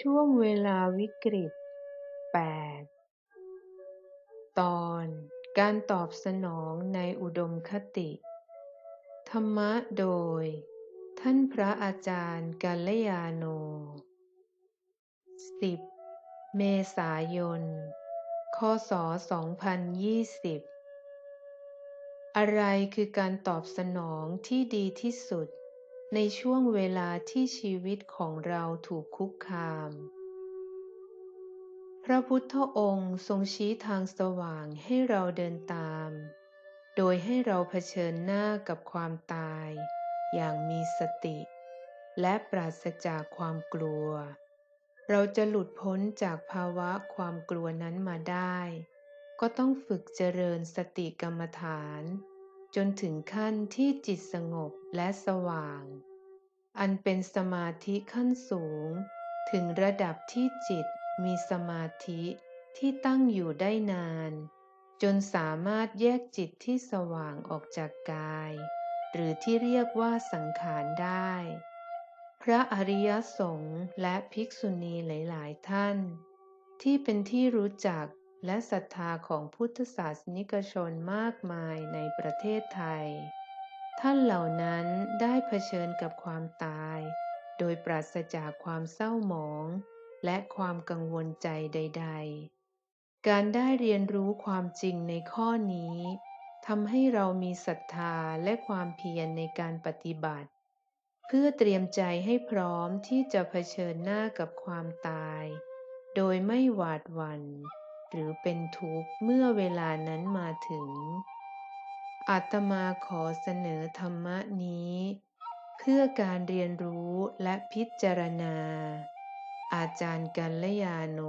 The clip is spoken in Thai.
ช่วงเวลาวิกฤต 8 ตอนการตอบสนองในอุดมคติ ธรรมะโดย ท่านพระอาจารย์กัลยาโน 10 เมษายน คศ 2020 อะไรคือการตอบสนองที่ดีที่สุด ในช่วงเวลาที่ชีวิตของเราถูกคุกคาม พระพุทธองค์ทรงชี้ทางสว่างให้เราเดินตาม โดยให้เราเผชิญหน้ากับความตาย อย่างมีสติ และปราศจากความกลัว เราจะหลุดพ้นจากภาวะความกลัวนั้นมาได้ ก็ต้องฝึกเจริญสติกรรมฐาน จนถึงขั้นที่จิตสงบและสว่าง อันเป็นสมาธิขั้นสูง ถึงระดับที่จิตมีสมาธิที่ตั้งอยู่ได้นาน จนสามารถแยกจิตที่สว่างออกจากกาย หรือที่เรียกว่าสังขารได้ พระอริยสงฆ์และภิกษุณีหลาย ๆ ท่าน ที่เป็นที่รู้จัก และศรัทธาของพุทธศาสนิกชนมากมายในประเทศไทย ท่านเหล่านั้นได้เผชิญกับความตาย โดยปราศจากความเศร้าหมอง และความกังวลใจใด ๆ การได้เรียนรู้ความจริงในข้อนี้ทำให้เรามีศรัทธาและความเพียรในการปฏิบัติ เพื่อเตรียมใจให้พร้อมที่จะเผชิญหน้ากับความตาย โดยไม่หวาดหวัน่น หรือเป็นทุกข์เมื่อเวลานั้นมาถึง อาตมาขอเสนอธรรมนี้ เพื่อการเรียนรู้และพิจารณา อาจารย์กัลยาโน